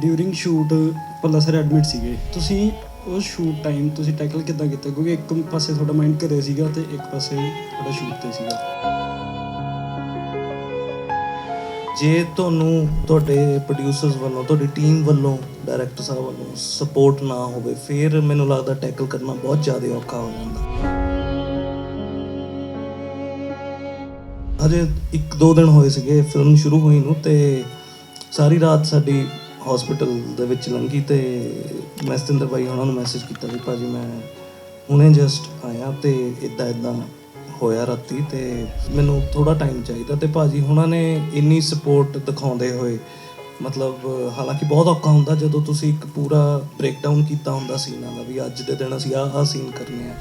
During shoot Bhalla sir admit ਸੀਗੇ। ਤੁਸੀਂ ਉਹ ਸ਼ੂਟ ਟਾਈਮ ਤੁਸੀਂ ਟੈਕਲ ਕਿੱਦਾਂ ਕੀਤਾ? ਕਿਉਂਕਿ ਇੱਕ ਪਾਸੇ ਤੁਹਾਡਾ ਮਾਈਂਡ ਘਰੇ ਸੀਗਾ ਤੇ ਇੱਕ ਪਾਸੇ ਤੁਹਾਡਾ ਸ਼ੂਟ ਤੇ ਸੀਗਾ। ਜੇ ਤੁਹਾਨੂੰ ਤੁਹਾਡੇ ਪ੍ਰੋਡਿਊਸਰਸ ਵੱਲੋਂ, ਤੁਹਾਡੀ ਟੀਮ ਵੱਲੋਂ ਡਾਇਰੈਕਟਰ ਸਾਹਿਬ ਵੱਲੋਂ ਸਪੋਰਟ ਨਾ ਹੋਵੇ, ਫਿਰ ਮੈਨੂੰ ਲੱਗਦਾ ਟੈਕਲ ਕਰਨਾ ਬਹੁਤ ਜ਼ਿਆਦਾ ਔਖਾ ਹੋ ਜਾਂਦਾ। ਹਜੇ ਇੱਕ ਦੋ ਦਿਨ ਹੋਏ ਸੀਗੇ ਫਿਲਮ ਸ਼ੁਰੂ ਹੋਈ ਨੂੰ ਤੇ ਸਾਰੀ ਰਾਤ ਸਾਡੀ ਹਸਪੀਟਲ ਦੇ ਵਿੱਚ ਲੰਘੀ ਤੇ ਮੈਂ ਸਤਿੰਦਰ ਭਾਈ ਉਹਨਾਂ ਨੂੰ ਮੈਸੇਜ ਕੀਤਾ ਵੀ ਭਾਜੀ ਮੈਂ ਹੁਣੇ ਜਸਟ ਆਇਆ ਤੇ ਇਦਾਂ ਇਦਾਂ ਹੋਇਆ ਰਾਤੀ ਤੇ ਮੈਨੂੰ ਥੋੜਾ ਟਾਈਮ ਚਾਹੀਦਾ ਤੇ ਭਾਜੀ ਉਹਨਾਂ ਨੇ ਇੰਨੀ ਸਪੋਰਟ ਦਿਖਾਉਂਦੇ ਹੋਏ, ਮਤਲਬ ਹਾਲਾਂਕਿ ਬਹੁਤ ਔਖਾ ਹੁੰਦਾ ਜਦੋਂ ਤੁਸੀਂ ਇੱਕ ਪੂਰਾ ਬ੍ਰੇਕਡਾਊਨ ਕੀਤਾ ਹੁੰਦਾ ਸੀਨਾਂ ਦਾ ਵੀ ਅੱਜ ਦੇ ਦਿਨ ਅਸੀਂ ਆਹ ਆਹ ਸੀਨ ਕਰਨੇ ਆ।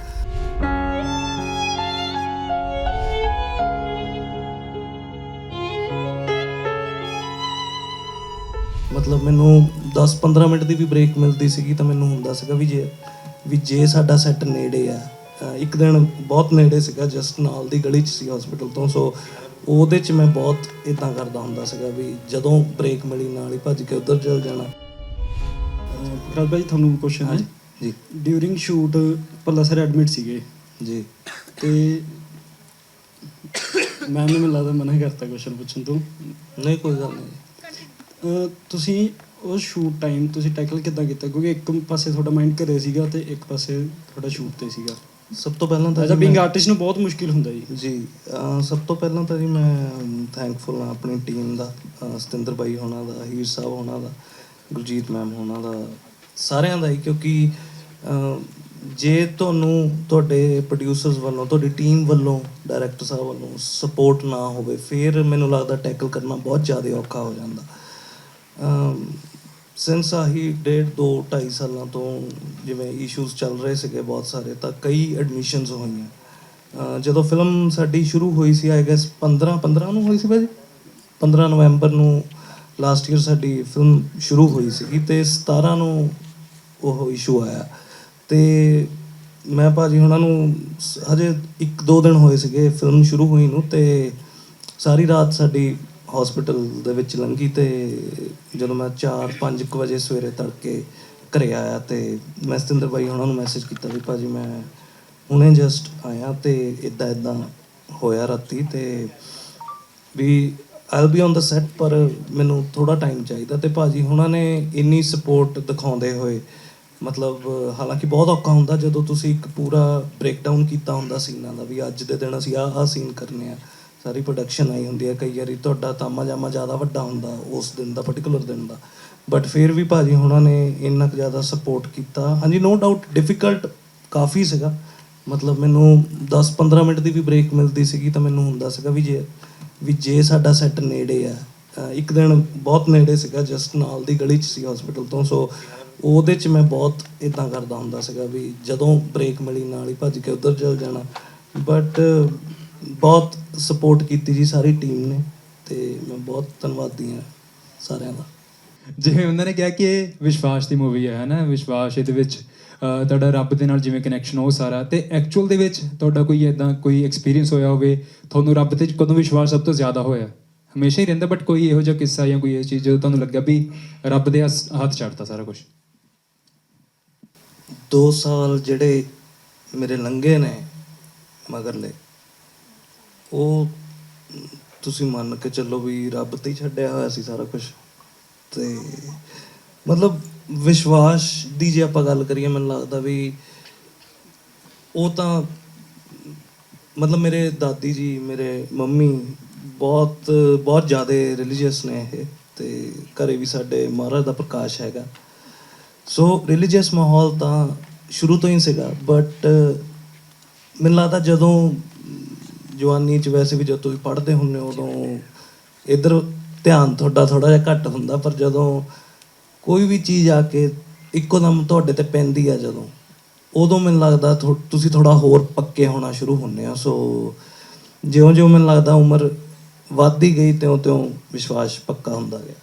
ਮਤਲਬ ਮੈਨੂੰ 10-15 ਮਿੰਟ ਦੀ ਵੀ ਬ੍ਰੇਕ ਮਿਲਦੀ ਸੀਗੀ ਤਾਂ ਮੈਨੂੰ ਹੁੰਦਾ ਸੀਗਾ ਵੀ ਜੇ ਵੀ ਜੇ ਸਾਡਾ ਸੈੱਟ ਨੇੜੇ ਆ ਇੱਕ ਦਿਨ ਬਹੁਤ ਨੇੜੇ ਸੀਗਾ ਜਸਟ ਨਾਲ ਦੀ ਗਲੀ 'ਚ ਸੀ ਹਸਪੀਟਲ ਤੋਂ ਸੋ ਉਹਦੇ 'ਚ ਮੈਂ ਬਹੁਤ ਇਦਾਂ ਕਰਦਾ ਹੁੰਦਾ ਸੀਗਾ ਵੀ ਜਦੋਂ ਬ੍ਰੇਕ ਮਿਲੀ ਨਾਲ ਹੀ ਭੱਜ ਕੇ ਉੱਧਰ ਚਲ ਜਾਣਾ। ਰਾਜ ਭਾਈ ਤੁਹਾਨੂੰ ਕੁਐਸਚਨ ਹੈ। ਜੀ। During shoot Bhalla sir admit ਸੀਗੇ। ਜੀ। ਤੇ ਮੈਂ ਨੇ ਮੈਨੂੰ ਲੱਗਦਾ ਮਨਾ ਕਰਤਾ ਕੁਐਸਚਨ ਪੁੱਛਣ ਤੋਂ। ਨਹੀਂ ਕੋਈ ਗੱਲ ਨਹੀਂ। ਤੁਸੀਂ ਉਸ ਸ਼ੂਟ ਟਾਈਮ ਤੁਸੀਂ ਟੈਕਲ ਕਿੱਦਾਂ ਕੀਤਾ? ਕਿਉਂਕਿ ਇੱਕ ਪਾਸੇ ਤੁਹਾਡਾ ਮਾਈਂਡ ਘਰੇ ਸੀਗਾ ਤੇ ਇੱਕ ਪਾਸੇ ਤੁਹਾਡਾ ਸ਼ੂਟ ਤੇ ਸੀਗਾ। ਸਭ ਤੋਂ ਪਹਿਲਾਂ ਤਾਂ ਐਜ਼ ਅ ਆਰਟਿਸਟ ਨੂੰ ਬਹੁਤ ਮੁਸ਼ਕਿਲ ਹੁੰਦਾ ਜੀ। ਜੀ ਸਭ ਤੋਂ ਪਹਿਲਾਂ ਤਾਂ ਜੀ ਮੈਂ ਥੈਂਕਫੁਲ ਹਾਂ ਆਪਣੀ ਟੀਮ ਦਾ ਸਤਿੰਦਰ ਭਾਈ ਹੋਣਾ ਦਾ ਹੀਰ ਸਾਹਿਬ ਹੋਣਾ ਦਾ ਗੁਰਜੀਤ ਮੈਮ ਹੋਣਾ ਦਾ ਸਾਰਿਆਂ ਦਾ ਹੀ ਕਿਉਂਕਿ ਜੇ ਤੁਹਾਨੂੰ ਤੁਹਾਡੇ ਪ੍ਰੋਡਿਊਸਰਸ ਵੱਲੋਂ ਤੁਹਾਡੀ ਟੀਮ ਵੱਲੋਂ ਡਾਇਰੈਕਟਰ ਸਾਹਿਬ ਵੱਲੋਂ ਸਪੋਰਟ ਨਾ ਹੋਵੇ ਫਿਰ ਮੈਨੂੰ ਲੱਗਦਾ ਟੈਕਲ ਕਰਨਾ ਬਹੁਤ ਜ਼ਿਆਦਾ ਔਖਾ ਹੋ ਜਾਂਦਾ। ਸਿੰਸ ਆਹੀ ਡੇਢ ਦੋ 2.5 ਸਾਲਾਂ ਤੋਂ ਜਿਵੇਂ ਇਸ਼ੂਜ਼ ਚੱਲ ਰਹੇ ਸੀਗੇ ਬਹੁਤ ਸਾਰੇ, ਤਾਂ ਕਈ ਐਡਮਿਸ਼ਨਸ ਹੋਈਆਂ। ਜਦੋਂ ਫਿਲਮ ਸਾਡੀ ਸ਼ੁਰੂ ਹੋਈ ਸੀ ਆਈ ਗੈਸ 15 15 ਨੂੰ ਹੋਈ ਸੀ ਭਾਜੀ? 15 ਨਵੰਬਰ ਨੂੰ ਲਾਸਟ ਈਅਰ ਸਾਡੀ ਫਿਲਮ ਸ਼ੁਰੂ ਹੋਈ ਸੀਗੀ ਤੇ 17 ਨੂੰ ਉਹ ਇਸ਼ੂ ਆਇਆ। ਤੇ ਮੈਂ ਭਾਜੀ ਉਹਨਾਂ ਨੂੰ ਹਜੇ ਇੱਕ ਦੋ ਦਿਨ ਹੋਏ ਸੀਗੇ ਫਿਲਮ ਸ਼ੁਰੂ ਹੋਈ ਨੂੰ ਤੇ ਸਾਰੀ ਰਾਤ ਸਾਡੀ ਹਸਪੀਟਲ ਦੇ ਵਿੱਚ ਲੰਘੀ ਤੇ ਜਦੋਂ ਮੈਂ 4-5 ਵਜੇ ਸਵੇਰੇ ਤੜਕੇ ਘਰੇ ਆਇਆ ਤੇ ਮੈਂ ਸਤਿੰਦਰ ਬਾਈ ਉਹਨਾਂ ਨੂੰ ਮੈਸੇਜ ਕੀਤਾ ਵੀ ਭਾਜੀ ਮੈਂ ਹੁਣੇ ਜਸਟ ਆਇਆ ਤੇ ਇਦਾਂ ਇਦਾਂ ਹੋਇਆ ਰਾਤੀ ਤੇ ਵੀ I'll be on the set ਪਰ ਮੈਨੂੰ ਥੋੜਾ ਟਾਈਮ ਚਾਹੀਦਾ ਤੇ ਭਾਜੀ ਉਹਨਾਂ ਨੇ ਇੰਨੀ ਸਪੋਰਟ ਦਿਖਾਉਂਦੇ ਹੋਏ ਮਤਲਬ ਹਾਲਾਂਕਿ ਬਹੁਤ ਔਖਾ ਹੁੰਦਾ ਜਦੋਂ ਤੁਸੀਂ ਇੱਕ ਪੂਰਾ ਬ੍ਰੇਕਡਾਊਨ ਕੀਤਾ ਹੁੰਦਾ ਸੀਨਾਂ ਦਾ ਵੀ ਅੱਜ ਦੇ ਦਿਨ ਅਸੀਂ ਆਹ ਆਹ ਸੀਨ ਕਰਨੇ ਆ। ਸਾਰੀ ਪ੍ਰੋਡਕਸ਼ਨ ਆਈ ਹੁੰਦੀ ਹੈ, ਕਈ ਵਾਰੀ ਤੁਹਾਡਾ ਤਾਮਾ ਜਾਮਾ ਜ਼ਿਆਦਾ ਵੱਡਾ ਹੁੰਦਾ, ਉਸ ਦਿਨ ਦਾ ਪਾਰਟਿਕੂਲਰ ਦਿਨ ਦਾ। ਬਟ ਫਿਰ ਵੀ ਭਾਜੀ ਉਹਨਾਂ ਨੇ ਇੰਨਾ ਕੁ ਜ਼ਿਆਦਾ ਸਪੋਰਟ ਕੀਤਾ। ਹਾਂਜੀ ਨੋ ਡਾਊਟ ਡਿਫਿਕਲਟ ਕਾਫੀ ਸੀਗਾ। ਮਤਲਬ ਮੈਨੂੰ 10-15 ਮਿੰਟ ਦੀ ਵੀ ਬ੍ਰੇਕ ਮਿਲਦੀ ਸੀਗੀ ਤਾਂ ਮੈਨੂੰ ਹੁੰਦਾ ਸੀਗਾ ਵੀ ਜੇ ਵੀ ਜੇ ਸਾਡਾ ਸੈੱਟ ਨੇੜੇ ਆ ਇੱਕ ਦਿਨ ਬਹੁਤ ਨੇੜੇ ਸੀਗਾ ਜਸਟ ਨਾਲ ਦੀ ਗਲੀ 'ਚ ਸੀ ਹਸਪੀਟਲ ਤੋਂ। ਸੋ ਉਹਦੇ 'ਚ ਮੈਂ ਬਹੁਤ ਇਦਾਂ ਕਰਦਾ ਹੁੰਦਾ ਸੀਗਾ ਵੀ ਜਦੋਂ ਬ੍ਰੇਕ ਮਿਲੀ ਨਾਲ ਹੀ ਭੱਜ ਕੇ ਉੱਧਰ ਚਲ ਜਾਣਾ। ਬਟ ਬਹੁਤ ਸਪੋਰਟ ਕੀਤੀ ਜੀ ਸਾਰੀ ਟੀਮ ਨੇ ਤੇ ਮੈਂ ਬਹੁਤ ਧੰਨਵਾਦੀ ਹਾਂ ਸਾਰਿਆਂ ਦਾ। ਜਿਵੇਂ ਉਹਨਾਂ ਨੇ ਕਿਹਾ ਕਿ ਇਹ ਵਿਸ਼ਵਾਸ ਦੀ ਮੂਵੀ ਹੈ ਹਨਾ? ਵਿਸ਼ਵਾਸ ਇਹਦੇ ਵਿੱਚ ਅਹ, ਤੁਹਾਡਾ ਰੱਬ ਦੇ ਨਾਲ ਜਿਵੇਂ ਕਨੈਕਸ਼ਨ ਉਹ ਸਾਰਾ। ਤੇ ਐਕਚੁਅਲ ਦੇ ਵਿੱਚ ਤੁਹਾਡਾ ਕੋਈ ਇਦਾਂ ਕੋਈ ਐਕਸਪੀਰੀਅੰਸ ਹੋਇਆ ਹੋਵੇ ਤੁਹਾਨੂੰ ਰੱਬ ਤੇ ਕਦੋਂ ਵਿਸ਼ਵਾਸ ਸਭ ਤੋਂ ਜ਼ਿਆਦਾ ਹੋਇਆ? ਹਮੇਸ਼ਾ ਹੀ ਰਹਿੰਦਾ ਬਟ ਕੋਈ ਇਹੋ ਜਿਹਾ ਕਿੱਸਾ ਜਾਂ ਕੋਈ ਇਹ ਚੀਜ਼ ਜਦੋਂ ਤੁਹਾਨੂੰ ਲੱਗਿਆ ਵੀ ਰੱਬ ਦੇ ਹੱਥ ਹੱਥ ਛੱਡਤਾ ਸਾਰਾ ਕੁਝ 2 ਸਾਲ ਜਿਹੜੇ ਮੇਰੇ ਲੰਘੇ ਨੇ ਮਗਰਲੇ ਉਹ, ਤੁਸੀਂ ਮੰਨ ਕੇ ਚੱਲੋ ਵੀ ਰੱਬ ਤੇ ਹੀ ਛੱਡਿਆ ਹੋਇਆ ਸੀ ਸਾਰਾ ਕੁਝ ਤੇ ਮਤਲਬ ਵਿਸ਼ਵਾਸ ਦੀ ਜੇ ਆਪਾਂ ਗੱਲ ਕਰੀਏ, ਮੈਨੂੰ ਲੱਗਦਾ ਵੀ ਉਹ ਤਾਂ ਮਤਲਬ ਮੇਰੇ ਦਾਦੀ ਜੀ, ਮੇਰੇ ਮੰਮੀ ਬਹੁਤ ਬਹੁਤ ਜ਼ਿਆਦਾ ਰਿਲੀਜੀਅਸ ਨੇ ਇਹ। ਤੇ ਘਰੇ ਵੀ ਸਾਡੇ ਮਹਾਰਾਜ ਦਾ ਪ੍ਰਕਾਸ਼ ਹੈਗਾ। ਸੋ ਰਿਲੀਜੀਅਸ ਮਾਹੌਲ ਤਾਂ ਸ਼ੁਰੂ ਤੋਂ ਹੀ ਸੀਗਾ ਬਟ ਮੈਨੂੰ ਲੱਗਦਾ ਜਦੋਂ ਜਵਾਨੀ ਚ ਵੈਸੇ ਵੀ ਜਦੋਂ ਤੁਸੀਂ ਪੜ੍ਹਦੇ ਹੁੰਦੇ ਹੋ ਉਦੋਂ ਇਧਰ ਧਿਆਨ ਤੁਹਾਡਾ ਥੋੜਾ ਜਿਹਾ ਘੱਟ ਹੁੰਦਾ, ਪਰ ਜਦੋਂ ਕੋਈ ਵੀ ਚੀਜ਼ ਆ ਕੇ ਇੱਕੋ ਦਮ ਤੁਹਾਡੇ ਤੇ ਪੈਂਦੀ ਆ ਜਦੋਂ, ਉਦੋਂ ਮੈਨੂੰ ਲੱਗਦਾ ਥੋ- ਤੁਸੀਂ ਥੋੜਾ ਹੋਰ ਪੱਕੇ ਹੋਣਾ ਸ਼ੁਰੂ ਹੁੰਦੇ ਆ। ਸੋ ਜਿਉਂ-ਜਿਉਂ ਮੈਨੂੰ ਲੱਗਦਾ ਉਮਰ ਵੱਧਦੀ ਗਈ, ਤਿਉਂ-ਤਿਉਂ ਵਿਸ਼ਵਾਸ ਪੱਕਾ ਹੁੰਦਾ ਗਿਆ।